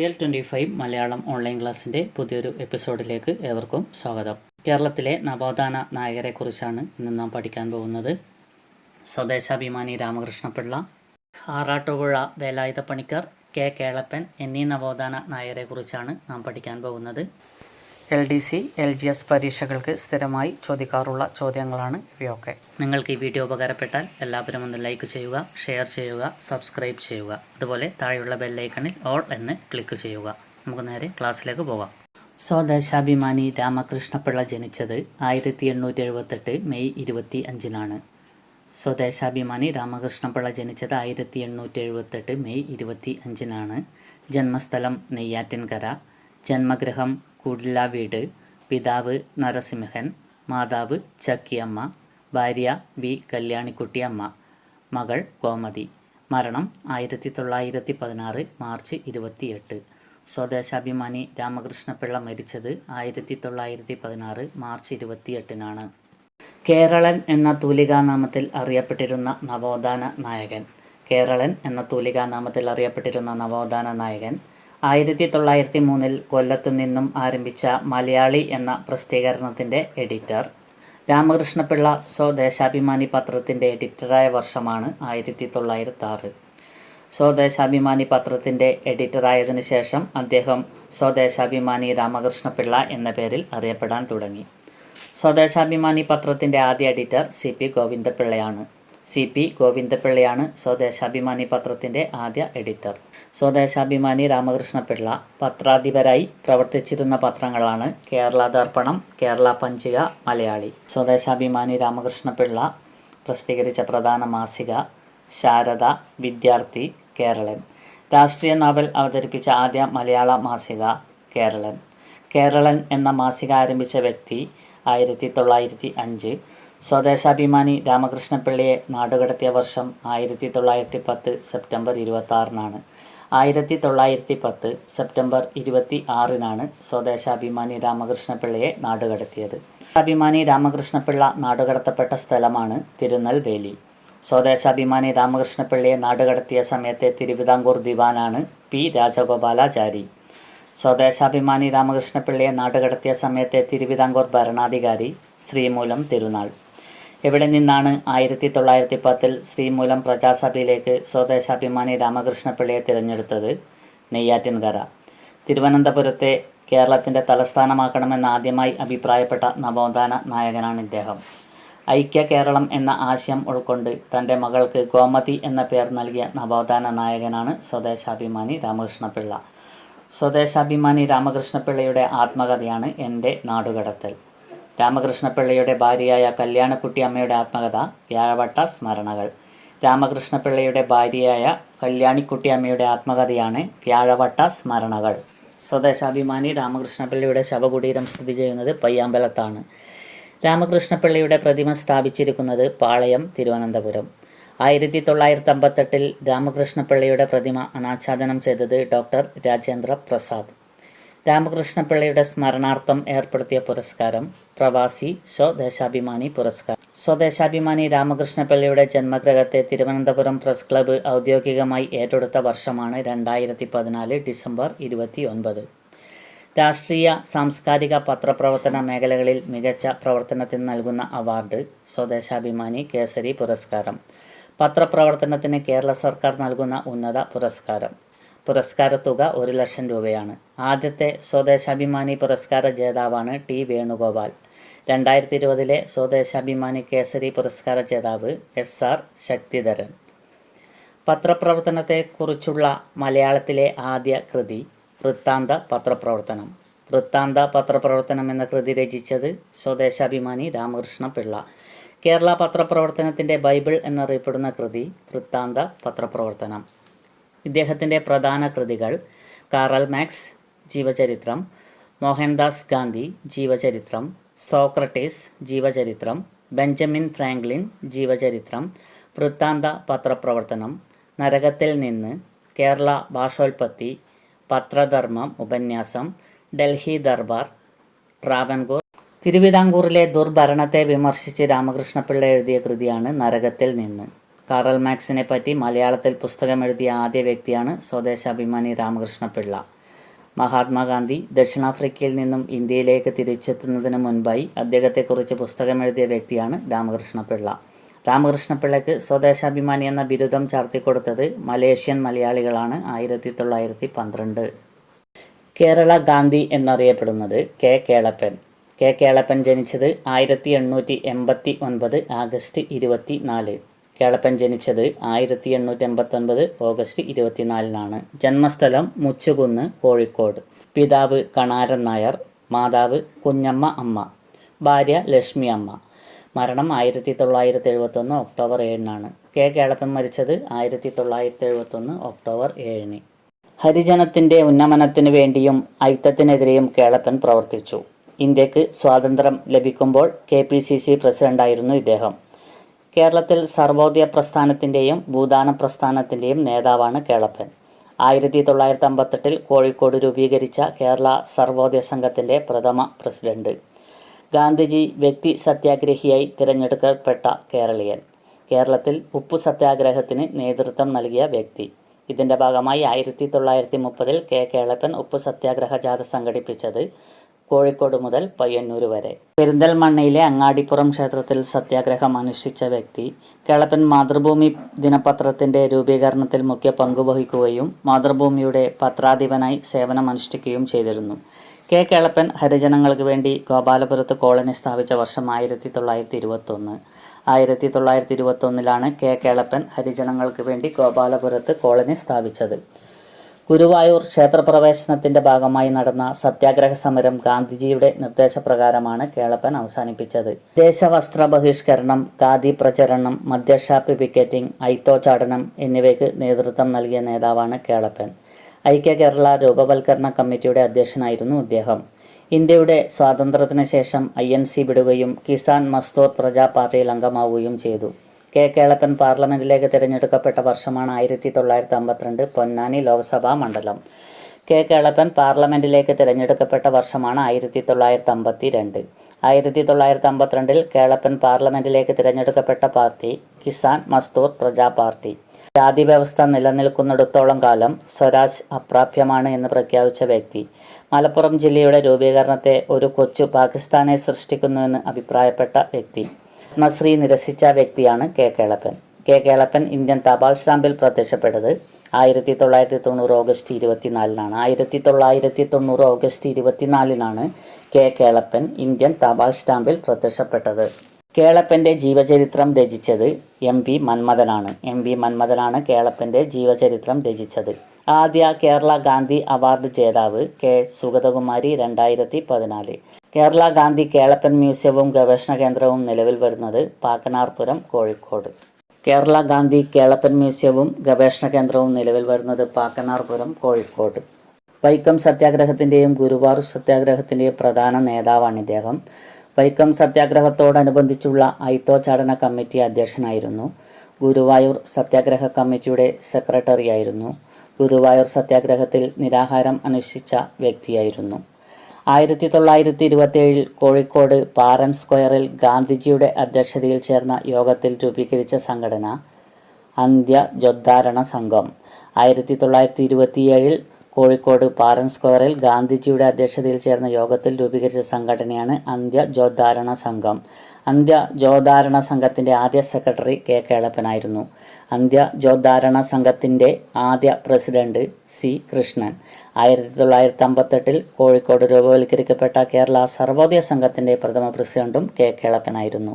Real twenty five Malayalam online ക്ലാസ്സിന്റെ പുതിയൊരു എപ്പിസോഡിലേക്ക് ഏവർക്കും സ്വാഗതം. കേരളത്തിലെ നവോത്ഥാന നായകരെക്കുറിച്ചാണ് ഇന്ന് നാം പഠിക്കാൻ പോകുന്നത്. സ്വദേശാഭിമാനി രാമകൃഷ്ണപിള്ള ആറാട്ടുപുഴ വേലായുധ പണിക്കർ കെ കേളപ്പൻ എന്നീ നവോത്ഥാന നായകരെക്കുറിച്ചാണ് നാം പഠിക്കാൻ പോകുന്നത്. L D C L G S പരീക്ഷകൾക്ക് സ്ഥിരമായി ചോദിക്കാറുള്ള ചോദ്യങ്ങളാണ് ഇവയൊക്കെ. നിങ്ങൾക്ക് ഈ വീഡിയോ ഉപകാരപ്പെട്ടാൽ എല്ലാവരും ഒന്ന് ലൈക്ക് ചെയ്യുക ഷെയർ ചെയ്യുക സബ്സ്ക്രൈബ് ചെയ്യുക. അതുപോലെ താഴെയുള്ള ബെല്ലൈക്കണിൽ ഓൾ എന്ന് ക്ലിക്ക് ചെയ്യുക. നമുക്ക് നേരെ ക്ലാസ്സിലേക്ക് പോകാം. സ്വദേശാഭിമാനി രാമകൃഷ്ണപിള്ള ജനിച്ചത് ആയിരത്തി എണ്ണൂറ്റി എഴുപത്തെട്ട് മെയ് ഇരുപത്തി അഞ്ചിനാണ് സ്വദേശാഭിമാനി രാമകൃഷ്ണപിള്ള ജനിച്ചത് ആയിരത്തി എണ്ണൂറ്റി എഴുപത്തെട്ട് മെയ് ഇരുപത്തി അഞ്ചിനാണ് ജന്മസ്ഥലം നെയ്യാറ്റിൻകര. ജന്മഗൃഹം കുടില വീട് പിതാവ് നരസിംഹൻ മാതാവ് ചക്കിയമ്മ ഭാര്യ വി കല്യാണിക്കുട്ടിയമ്മ മകൾ കോമതി മരണം ആയിരത്തി തൊള്ളായിരത്തി പതിനാറ് മാർച്ച് ഇരുപത്തിയെട്ട്. സ്വദേശാഭിമാനി രാമകൃഷ്ണപിള്ള മരിച്ചത് ആയിരത്തി തൊള്ളായിരത്തി പതിനാറ് മാർച്ച് ഇരുപത്തിയെട്ടിനാണ്. കേരളൻ എന്ന തൂലികാനാമത്തിൽ അറിയപ്പെട്ടിരുന്ന നവോത്ഥാന നായകൻ. കേരളൻ എന്ന തൂലികാനാമത്തിൽ അറിയപ്പെട്ടിരുന്ന നവോത്ഥാന നായകൻ ആയിരത്തി തൊള്ളായിരത്തി മൂന്നിൽ കൊല്ലത്തു നിന്നും ആരംഭിച്ച മലയാളി എന്ന പ്രസിദ്ധീകരണത്തിന്റെ എഡിറ്റർ. രാമകൃഷ്ണപിള്ള സ്വദേശാഭിമാനി പത്രത്തിന്റെ എഡിറ്ററായ വർഷമാണ് ആയിരത്തി തൊള്ളായിരത്തി ആറ് സ്വദേശാഭിമാനി പത്രത്തിന്റെ എഡിറ്ററായതിനു ശേഷം അദ്ദേഹം സ്വദേശാഭിമാനി രാമകൃഷ്ണപിള്ള എന്ന പേരിൽ അറിയപ്പെടാൻ തുടങ്ങി. സ്വദേശാഭിമാനി പത്രത്തിന്റെ ആദ്യ എഡിറ്റർ സി പി ഗോവിന്ദപിള്ളയാണ്. സി പി ഗോവിന്ദപിള്ളയാണ് സ്വദേശാഭിമാനി പത്രത്തിന്റെ ആദ്യ എഡിറ്റർ. സ്വദേശാഭിമാനി രാമകൃഷ്ണപിള്ള പത്രാധിപരായി പ്രവർത്തിച്ചിരുന്ന പത്രങ്ങളാണ് കേരള ദർപ്പണം കേരള പഞ്ചിക മലയാളി. സ്വദേശാഭിമാനി രാമകൃഷ്ണപിള്ള പ്രസിദ്ധീകരിച്ച പ്രധാന മാസിക ശാരദ വിദ്യാർത്ഥി കേരളൻ. രാഷ്ട്രീയ നോവൽ അവതരിപ്പിച്ച ആദ്യ മലയാള മാസിക കേരളൻ. കേരളൻ എന്ന മാസിക ആരംഭിച്ച വ്യക്തി ആയിരത്തി തൊള്ളായിരത്തി അഞ്ച് സ്വദേശാഭിമാനി രാമകൃഷ്ണപിള്ളയെ നാടുകടത്തിയ വർഷം ആയിരത്തി തൊള്ളായിരത്തി പത്ത് സെപ്റ്റംബർ ഇരുപത്തി ആറിനാണ് ആയിരത്തി തൊള്ളായിരത്തി പത്ത് സെപ്റ്റംബർ ഇരുപത്തി ആറിനാണ് സ്വദേശാഭിമാനി രാമകൃഷ്ണപിള്ളയെ നാടുകടത്തിയത്. അഭിമാനി രാമകൃഷ്ണപിള്ള നാടുകടത്തപ്പെട്ട സ്ഥലമാണ് തിരുനെൽവേലി. സ്വദേശാഭിമാനി രാമകൃഷ്ണപിള്ളയെ നാടുകടത്തിയ സമയത്തെ തിരുവിതാംകൂർ ദിവാനാണ് പി രാജഗോപാലാചാരി. സ്വദേശാഭിമാനി രാമകൃഷ്ണപിള്ളയെ നാടുകടത്തിയ സമയത്തെ തിരുവിതാംകൂർ ഭരണാധികാരി ശ്രീമൂലം തിരുനാൾ. ഇവിടെ നിന്നാണ് ആയിരത്തി തൊള്ളായിരത്തി പത്തിൽ ശ്രീമൂലം പ്രജാസഭയിലേക്ക് സ്വദേശാഭിമാനി രാമകൃഷ്ണപിള്ളയെ തിരഞ്ഞെടുത്തത് നെയ്യാറ്റിൻകര. തിരുവനന്തപുരത്തെ കേരളത്തിന്റെ തലസ്ഥാനമാക്കണമെന്ന് ആദ്യമായി അഭിപ്രായപ്പെട്ട നവോത്ഥാന നായകനാണ് ഇദ്ദേഹം. ഐക്യ കേരളം എന്ന ആശയം ഉൾക്കൊണ്ട് തന്റെ മകൾക്ക് ഗോമതി എന്ന പേർ നൽകിയ നവോത്ഥാന നായകനാണ് സ്വദേശാഭിമാനി രാമകൃഷ്ണപിള്ള. സ്വദേശാഭിമാനി രാമകൃഷ്ണപിള്ളയുടെ ആത്മകഥയാണ് എന്റെ നാടുകടത്തൽ. രാമകൃഷ്ണപിള്ളയുടെ ഭാര്യയായ കല്യാണക്കുട്ടി അമ്മയുടെ ആത്മകഥ വ്യാഴവട്ട സ്മരണകൾ. രാമകൃഷ്ണപിള്ളയുടെ ഭാര്യയായ കല്യാണിക്കുട്ടി അമ്മയുടെ ആത്മകഥയാണ് വ്യാഴവട്ട സ്മരണകൾ. സ്വദേശാഭിമാനി രാമകൃഷ്ണപിള്ളയുടെ ശവകുടീരം സ്ഥിതി ചെയ്യുന്നത് പയ്യാമ്പലത്താണ്. രാമകൃഷ്ണപിള്ളയുടെ പ്രതിമ സ്ഥാപിച്ചിരിക്കുന്നത് പാളയം തിരുവനന്തപുരം. ആയിരത്തി തൊള്ളായിരത്തി അമ്പത്തെട്ടിൽ രാമകൃഷ്ണപിള്ളയുടെ പ്രതിമ അനാച്ഛാദനം ചെയ്തത് ഡോക്ടർ രാജേന്ദ്ര പ്രസാദ് രാമകൃഷ്ണപിള്ളയുടെ സ്മരണാർത്ഥം ഏർപ്പെടുത്തിയ പുരസ്കാരം പ്രവാസി സ്വദേശാഭിമാനി പുരസ്കാരം. സ്വദേശാഭിമാനി രാമകൃഷ്ണപിള്ളയുടെ ജന്മഗ്രഹത്തെ തിരുവനന്തപുരം പ്രസ് ക്ലബ്ബ് ഔദ്യോഗികമായി ഏറ്റെടുത്ത വർഷമാണ് രണ്ടായിരത്തി പതിനാല് ഡിസംബർ ഇരുപത്തി ഒൻപത് രാഷ്ട്രീയ സാംസ്കാരിക പത്രപ്രവർത്തന മേഖലകളിൽ മികച്ച പ്രവർത്തനത്തിന് നൽകുന്ന അവാർഡ് സ്വദേശാഭിമാനി കേസരി പുരസ്കാരം. പത്രപ്രവർത്തനത്തിന് കേരള സർക്കാർ നൽകുന്ന ഉന്നത പുരസ്കാരം. പുരസ്കാര തുക ഒരു ലക്ഷം രൂപയാണ്. ആദ്യത്തെ സ്വദേശാഭിമാനി പുരസ്കാര ജേതാവാണ് ടി വേണുഗോപാൽ. രണ്ടായിരത്തി ഇരുപതിലെ സ്വദേശാഭിമാനി കേസരി പുരസ്കാര ജേതാവ് എസ് ആർ ശക്തിധരൻ. പത്രപ്രവർത്തനത്തെക്കുറിച്ചുള്ള മലയാളത്തിലെ ആദ്യ കൃതി വൃത്താന്ത പത്രപ്രവർത്തനം. വൃത്താന്ത പത്രപ്രവർത്തനം എന്ന കൃതി രചിച്ചത് സ്വദേശാഭിമാനി രാമകൃഷ്ണ പിള്ള കേരള പത്രപ്രവർത്തനത്തിന്റെ ബൈബിൾ എന്നറിയപ്പെടുന്ന കൃതി വൃത്താന്ത പത്രപ്രവർത്തനം. ഇദ്ദേഹത്തിന്റെ പ്രധാന കൃതികൾ കാറൽ മാക്സ് ജീവചരിത്രം മോഹൻദാസ് ഗാന്ധി ജീവചരിത്രം സോക്രട്ടീസ് ജീവചരിത്രം ബെഞ്ചമിൻ ഫ്രാങ്ക്ലിൻ ജീവചരിത്രം വൃത്താന്ത പത്രപ്രവർത്തനം നരകത്തിൽ നിന്ന് കേരള ഭാഷോൽപത്തി പത്രധർമ്മം ഉപന്യാസം ഡൽഹി ദർബാർ ട്രാവൻകൂർ തിരുവിതാംകൂറിലെ ദുർഭരണത്തെ വിമർശിച്ച് രാമകൃഷ്ണപിള്ള എഴുതിയ കൃതിയാണ് നരകത്തിൽ നിന്ന്. കാറൽ മാക്സിനെ പറ്റി മലയാളത്തിൽ പുസ്തകം എഴുതിയ ആദ്യ വ്യക്തിയാണ് സ്വദേശാഭിമാനി രാമകൃഷ്ണപിള്ള. മഹാത്മാഗാന്ധി ദക്ഷിണാഫ്രിക്കയിൽ നിന്നും ഇന്ത്യയിലേക്ക് തിരിച്ചെത്തുന്നതിന് മുൻപായി അദ്ദേഹത്തെക്കുറിച്ച് പുസ്തകമെഴുതിയ വ്യക്തിയാണ് രാമകൃഷ്ണപിള്ള. രാമകൃഷ്ണപിള്ളയ്ക്ക് സ്വദേശാഭിമാനി എന്ന ബിരുദം ചാർത്തിക്കൊടുത്തത് മലേഷ്യൻ മലയാളികളാണ് ആയിരത്തി തൊള്ളായിരത്തി പന്ത്രണ്ട്. കേരള ഗാന്ധി എന്നറിയപ്പെടുന്നത് കെ കേളപ്പൻ. കെ കേളപ്പൻ ജനിച്ചത് ആയിരത്തി എണ്ണൂറ്റി എൺപത്തി ഒൻപത് ആഗസ്റ്റ് ഇരുപത്തി നാല്. കേളപ്പൻ ജനിച്ചത് ആയിരത്തി എണ്ണൂറ്റി എൺപത്തൊൻപത് ഓഗസ്റ്റ് ഇരുപത്തിനാലിനാണ്. ജന്മസ്ഥലം മുച്ചുകുന്ന് കോഴിക്കോട്. പിതാവ് കണാരൻ നായർ മാതാവ് കുഞ്ഞമ്മ അമ്മ ഭാര്യ ലക്ഷ്മി അമ്മ. മരണം ആയിരത്തി തൊള്ളായിരത്തി എഴുപത്തൊന്ന് ഒക്ടോബർ ഏഴിനാണ്. കെ കേളപ്പൻ മരിച്ചത് ആയിരത്തി തൊള്ളായിരത്തി എഴുപത്തൊന്ന് ഒക്ടോബർ ഏഴിന്. ഹരിജനത്തിന്റെ ഉന്നമനത്തിനു വേണ്ടിയും ഐക്യത്തിനെതിരെയും കേളപ്പൻ പ്രവർത്തിച്ചു. ഇന്ത്യയ്ക്ക് സ്വാതന്ത്ര്യം ലഭിക്കുമ്പോൾ കെ പി സി സി പ്രസിഡന്റായിരുന്നു ഇദ്ദേഹം. കേരളത്തിൽ സർവോദയ പ്രസ്ഥാനത്തിന്റെയും ഭൂദാന പ്രസ്ഥാനത്തിന്റെയും നേതാവാണ് കേളപ്പൻ. ആയിരത്തി തൊള്ളായിരത്തി അമ്പത്തെട്ടിൽ കോഴിക്കോട് രൂപീകരിച്ച കേരള സർവോദയ സംഘത്തിന്റെ പ്രഥമ പ്രസിഡന്റ്. ഗാന്ധിജി വ്യക്തി സത്യാഗ്രഹിയായി തിരഞ്ഞെടുക്കപ്പെട്ട കേരളീയൻ. കേരളത്തിൽ ഉപ്പു സത്യാഗ്രഹത്തിന് നേതൃത്വം നൽകിയ വ്യക്തി. ഇതിന്റെ ഭാഗമായി ആയിരത്തി തൊള്ളായിരത്തി മുപ്പതിൽ കെ. കേളപ്പൻ ഉപ്പു സത്യാഗ്രഹ ജാഥ സംഘടിപ്പിച്ചത് കോഴിക്കോട് മുതൽ പയ്യന്നൂർ വരെ. പെരിന്തൽമണ്ണയിലെ അങ്ങാടിപ്പുറം ക്ഷേത്രത്തിൽ സത്യാഗ്രഹം അനുഷ്ഠിച്ച വ്യക്തി കേളപ്പൻ മാതൃഭൂമി ദിനപത്രത്തിന്റെ രൂപീകരണത്തിൽ മുഖ്യ പങ്കുവഹിക്കുകയും മാതൃഭൂമിയുടെ പത്രാധിപനായി സേവനമനുഷ്ഠിക്കുകയും ചെയ്തിരുന്നു. കെ കേളപ്പൻ ഹരിജനങ്ങൾക്ക് വേണ്ടി ഗോപാലപുരത്ത് കോളനി സ്ഥാപിച്ച വർഷം ആയിരത്തി തൊള്ളായിരത്തി ഇരുപത്തൊന്ന്. ആയിരത്തി തൊള്ളായിരത്തി ഇരുപത്തൊന്നിലാണ് കെ കേളപ്പൻ ഹരിജനങ്ങൾക്ക് വേണ്ടി ഗോപാലപുരത്ത് കോളനി സ്ഥാപിച്ചത്. ഗുരുവായൂർ ക്ഷേത്രപ്രവേശനത്തിന്റെ ഭാഗമായി നടന്ന സത്യാഗ്രഹ സമരം ഗാന്ധിജിയുടെ നിർദ്ദേശപ്രകാരമാണ് കേളപ്പൻ അവസാനിപ്പിച്ചത്. ദേശവസ്ത്ര ബഹിഷ്കരണം ഖാദി പ്രചരണം മദ്യഷാപ്പ് പിക്കറ്റിംഗ് ഐത്തോചാടനം എന്നിവയ്ക്ക് നേതൃത്വം നൽകിയ നേതാവാണ് കേളപ്പൻ. ഐക്യ കേരള രൂപവൽക്കരണ കമ്മിറ്റിയുടെ അധ്യക്ഷനായിരുന്നു അദ്ദേഹം ഇന്ത്യയുടെ സ്വാതന്ത്ര്യത്തിന് ശേഷം ഐ എൻ സി വിടുകയും കിസാൻ മസ്തൂർ പ്രജാ പാർട്ടിയിൽ അംഗമാവുകയും ചെയ്തു. കെ കേളപ്പൻ പാർലമെന്റിലേക്ക് തിരഞ്ഞെടുക്കപ്പെട്ട വർഷമാണ് ആയിരത്തി തൊള്ളായിരത്തി അമ്പത്തിരണ്ട് പൊന്നാനി ലോക്സഭാ മണ്ഡലം. കെ കേളപ്പൻ പാർലമെന്റിലേക്ക് തിരഞ്ഞെടുക്കപ്പെട്ട വർഷമാണ് ആയിരത്തി തൊള്ളായിരത്തി അമ്പത്തി രണ്ട് ആയിരത്തി തൊള്ളായിരത്തി അമ്പത്തിരണ്ടിൽ കേളപ്പൻ പാർലമെന്റിലേക്ക് തിരഞ്ഞെടുക്കപ്പെട്ട പാർട്ടി കിസാൻ മസ്തൂർ പ്രജാ പാർട്ടി. ജാതി വ്യവസ്ഥ നിലനിൽക്കുന്നിടത്തോളം കാലം സ്വരാജ് അപ്രാപ്യമാണ് എന്ന് പ്രഖ്യാപിച്ച വ്യക്തി. മലപ്പുറം ജില്ലയുടെ രൂപീകരണത്തെ ഒരു കൊച്ചു പാകിസ്ഥാനെ സൃഷ്ടിക്കുന്നുവെന്ന് അഭിപ്രായപ്പെട്ട വ്യക്തി. പത്മശ്രീ നിരസിച്ച വ്യക്തിയാണ് K Kelappan. K Kelappan Indian തപാൽ സ്റ്റാമ്പിൽ പ്രത്യക്ഷപ്പെട്ടത് ആയിരത്തി തൊള്ളായിരത്തി തൊണ്ണൂറ് ഓഗസ്റ്റ് ഇരുപത്തിനാലിനാണ്. ആയിരത്തി തൊള്ളായിരത്തി തൊണ്ണൂറ് ഓഗസ്റ്റ് ഇരുപത്തിനാലിനാണ് കെ കേളപ്പൻ ഇന്ത്യൻ തപാൽ സ്റ്റാമ്പിൽ പ്രത്യക്ഷപ്പെട്ടത്. കേളപ്പന്റെ ജീവചരിത്രം രചിച്ചത് എം പി മന്മഥനാണ്. എം പി മന്മഥനാണ് കേളപ്പന്റെ ജീവചരിത്രം രചിച്ചത്. ആദ്യ കേരള ഗാന്ധി അവാർഡ് ജേതാവ് കെ സുഗതകുമാരി രണ്ടായിരത്തി പതിനാല്. കേരള ഗാന്ധി കേളപ്പൻ മ്യൂസിയവും ഗവേഷണ കേന്ദ്രവും നിലവിൽ വരുന്നത് പാക്കനാർപുരം കോഴിക്കോട്. കേരള ഗാന്ധി കേളപ്പൻ മ്യൂസിയവും ഗവേഷണ കേന്ദ്രവും നിലവിൽ വരുന്നത് പാക്കനാർപുരം കോഴിക്കോട്. വൈക്കം സത്യാഗ്രഹത്തിന്റെയും ഗുരുവായൂർ സത്യാഗ്രഹത്തിന്റെയും പ്രധാന നേതാവാണ് ഇദ്ദേഹം. വൈക്കം സത്യാഗ്രഹത്തോടനുബന്ധിച്ചുള്ള ഐത്തോച്ചാടന കമ്മിറ്റി അധ്യക്ഷനായിരുന്നു. ഗുരുവായൂർ സത്യാഗ്രഹ കമ്മിറ്റിയുടെ സെക്രട്ടറിയായിരുന്നു. ഗുരുവായൂർ സത്യാഗ്രഹത്തിൽ നിരാഹാരം അനുഷ്ഠിച്ച വ്യക്തിയായിരുന്നു. ആയിരത്തി തൊള്ളായിരത്തി ഇരുപത്തിയേഴിൽ കോഴിക്കോട് പാറൻ സ്ക്വയറിൽ ഗാന്ധിജിയുടെ അധ്യക്ഷതയിൽ ചേർന്ന യോഗത്തിൽ രൂപീകരിച്ച സംഘടന അന്ത്യ ജോദ്ധാരണ സംഘം. ആയിരത്തി തൊള്ളായിരത്തി ഇരുപത്തിയേഴിൽ കോഴിക്കോട് പാറൻ സ്ക്വയറിൽ ഗാന്ധിജിയുടെ അധ്യക്ഷതയിൽ ചേർന്ന യോഗത്തിൽ രൂപീകരിച്ച സംഘടനയാണ് അന്ത്യ ജോദ്ധാരണ സംഘം. അന്ത്യ ജോദ്ധാരണ സംഘത്തിന്റെ ആദ്യ സെക്രട്ടറി കെ കേളപ്പനായിരുന്നു. അന്ത്യ ജോദ്ധാരണ സംഘത്തിന്റെ ആദ്യ പ്രസിഡന്റ് സി കൃഷ്ണൻ. ആയിരത്തി തൊള്ളായിരത്തി അമ്പത്തെട്ടിൽ കോഴിക്കോട് രൂപവൽക്കരിക്കപ്പെട്ട കേരള സർവോദയ സംഘത്തിന്റെ പ്രഥമ പ്രസിഡന്റും കെ. കേളപ്പനായിരുന്നു.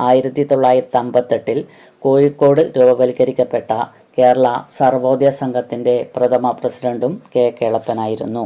ആയിരത്തി തൊള്ളായിരത്തി അമ്പത്തെട്ടിൽ കോഴിക്കോട് രൂപവൽക്കരിക്കപ്പെട്ട കേരള സർവോദയ സംഘത്തിന്റെ പ്രഥമ പ്രസിഡന്റും കെ. കേളപ്പനായിരുന്നു.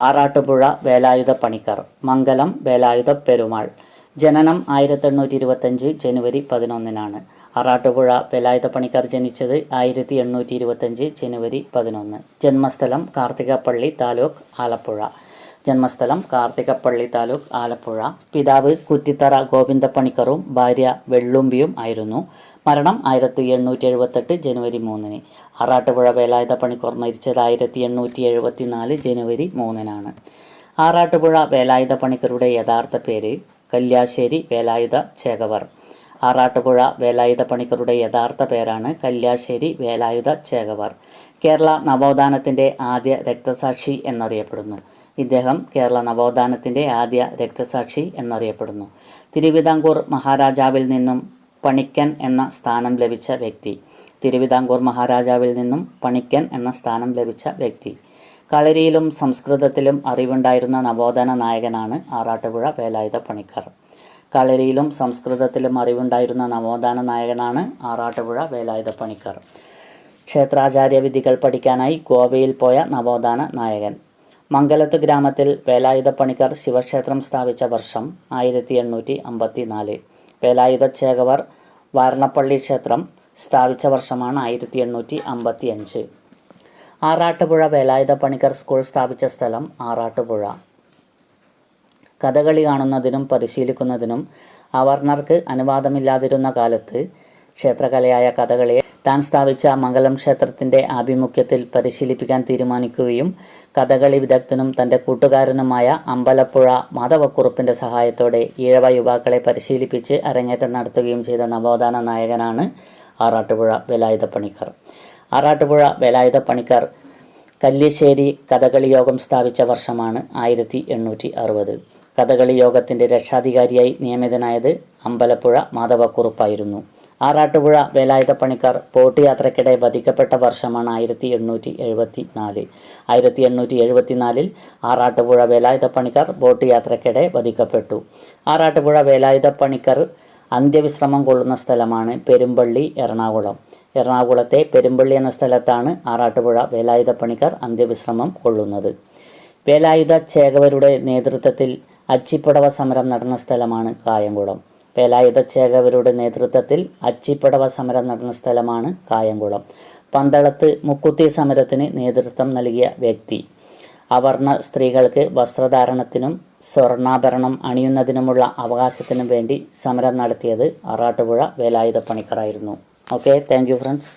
ആറാട്ടുപുഴ വേലായുധ പണിക്കർ മംഗലം വേലായുധ പെരുമാൾ. ജനനം ആയിരത്തി എണ്ണൂറ്റി ഇരുപത്തഞ്ച് ജനുവരി പതിനൊന്നിനാണ്. ആറാട്ടുപുഴ വേലായുധ പണിക്കർ ജനിച്ചത് ആയിരത്തി എണ്ണൂറ്റി ഇരുപത്തഞ്ച് ജനുവരി പതിനൊന്ന്. ജന്മസ്ഥലം കാർത്തികപ്പള്ളി താലൂക്ക് ആലപ്പുഴ. ജന്മസ്ഥലം കാർത്തികപ്പള്ളി താലൂക്ക് ആലപ്പുഴ. പിതാവ് കുറ്റിത്തറ ഗോവിന്ദ ഗോവിന്ദപ്പണിക്കറും ഭാര്യ വെള്ളുമ്പിയും ആയിരുന്നു. മരണം ആയിരത്തി എണ്ണൂറ്റി എഴുപത്തെട്ട് ജനുവരി മൂന്നിന്. ആറാട്ടുപുഴ വേലായുധ പണിക്കർ മരിച്ചത് ആയിരത്തി എണ്ണൂറ്റി എഴുപത്തി നാല് ജനുവരി മൂന്നിനാണ്. ആറാട്ടുപുഴ വേലായുധ പണിക്കരുടെ യഥാർത്ഥ പേര് കല്യാശ്ശേരി വേലായുധ ചേകവർ. ആറാട്ടുപുഴ വേലായുധ പണിക്കരുടെ യഥാർത്ഥ പേരാണ് കല്യാശ്ശേരി വേലായുധ ചേകവർ. കേരള നവോത്ഥാനത്തിന്റെ ആദ്യ രക്തസാക്ഷി എന്നറിയപ്പെടുന്നു. ഇദ്ദേഹം കേരള നവോത്ഥാനത്തിന്റെ ആദ്യ രക്തസാക്ഷി എന്നറിയപ്പെടുന്നു. തിരുവിതാംകൂർ മഹാരാജാവിൽ നിന്നും പണിക്കൻ എന്ന സ്ഥാനം ലഭിച്ച വ്യക്തി. തിരുവിതാംകൂർ മഹാരാജാവിൽ നിന്നും പണിക്കൻ എന്ന സ്ഥാനം ലഭിച്ച വ്യക്തി. കളരിയിലും സംസ്കൃതത്തിലും അറിവുണ്ടായിരുന്ന നവോത്ഥാന നായകനാണ് ആറാട്ടുപുഴ വേലായുധ പണിക്കർ കളരിയിലും സംസ്കൃതത്തിലും അറിവുണ്ടായിരുന്ന നവോത്ഥാന നായകനാണ് ആറാട്ടുപുഴ വേലായുധ പണിക്കർ. ക്ഷേത്രാചാര്യ വിധികൾ പഠിക്കാനായി ഗോവയിൽ പോയ നവോത്ഥാന നായകൻ. മംഗലത്ത് ഗ്രാമത്തിൽ വേലായുധ പണിക്കർ ശിവക്ഷേത്രം സ്ഥാപിച്ച വർഷം ആയിരത്തി എണ്ണൂറ്റി അമ്പത്തി നാല് വേലായുധ ചേകവർ വാരണപ്പള്ളി ക്ഷേത്രം സ്ഥാപിച്ച വർഷമാണ് ആയിരത്തി എണ്ണൂറ്റി അമ്പത്തി അഞ്ച് ആറാട്ടുപുഴ വേലായുധ പണിക്കർ സ്കൂൾ സ്ഥാപിച്ച സ്ഥലം ആറാട്ടുപുഴ. കഥകളി കാണുന്നതിനും പരിശീലിക്കുന്നതിനും അവർണർക്ക് അനുവാദമില്ലാതിരുന്ന കാലത്ത് ക്ഷേത്രകലയായ കഥകളിയെ താൻ സ്ഥാപിച്ച മംഗലം ക്ഷേത്രത്തിന്റെ ആഭിമുഖ്യത്തിൽ പരിശീലിപ്പിക്കാൻ തീരുമാനിക്കുകയും കഥകളി വിദഗ്ധനും തന്റെ കൂട്ടുകാരനുമായ അമ്പലപ്പുഴ മാധവക്കുറുപ്പിന്റെ സഹായത്തോടെ ഈഴവ യുവാക്കളെ പരിശീലിപ്പിച്ച് അരങ്ങേറ്റം നടത്തുകയും ചെയ്ത നവോത്ഥാന നായകനാണ് ആറാട്ടുപുഴ വേലായുധ പണിക്കർ ആറാട്ടുപുഴ വേലായുധ പണിക്കർ കല്യശ്ശേരി കഥകളി യോഗം സ്ഥാപിച്ച വർഷമാണ് ആയിരത്തി എണ്ണൂറ്റി അറുപത്. കഥകളി യോഗത്തിന്റെ രക്ഷാധികാരിയായി നിയമിതനായത് അമ്പലപ്പുഴ മാധവക്കുറുപ്പായിരുന്നു. ആറാട്ടുപുഴ വേലായുധ പണിക്കാർ ബോട്ട് യാത്രയ്ക്കിടെ വധിക്കപ്പെട്ട വർഷമാണ് ആയിരത്തി എണ്ണൂറ്റി എഴുപത്തി നാല് ആയിരത്തി എണ്ണൂറ്റി എഴുപത്തി നാലിൽ ആറാട്ടുപുഴ വേലായുധ പണിക്കാർ ബോട്ട് യാത്രയ്ക്കിടെ വധിക്കപ്പെട്ടു. ആറാട്ടുപുഴ വേലായുധ പണിക്കർ അന്ത്യവിശ്രമം കൊള്ളുന്ന സ്ഥലമാണ് പെരുമ്പള്ളി എറണാകുളം. എറണാകുളത്തെ പെരുമ്പള്ളി എന്ന സ്ഥലത്താണ് ആറാട്ടുപുഴ വേലായുധ പണിക്കാർ അന്ത്യവിശ്രമം കൊള്ളുന്നത്. വേലായുധ ചേകവരുടെ നേതൃത്വത്തിൽ അച്ചിപ്പടവ സമരം നടന്ന സ്ഥലമാണ് കായംകുളം. വേലായുധ ചേകവരുടെ നേതൃത്വത്തിൽ അച്ചിപ്പടവ സമരം നടന്ന സ്ഥലമാണ് കായംകുളം. പന്തളത്ത് മുക്കുത്തി സമരത്തിന് നേതൃത്വം നൽകിയ വ്യക്തി. അവർണ സ്ത്രീകൾക്ക് വസ്ത്രധാരണത്തിനും സ്വർണാഭരണം അണിയുന്നതിനുമുള്ള അവകാശത്തിനും വേണ്ടി സമരം നടത്തിയത് ആറാട്ടുപുഴ വേലായുധ പണിക്കറായിരുന്നു ഓക്കെ താങ്ക് ഫ്രണ്ട്സ്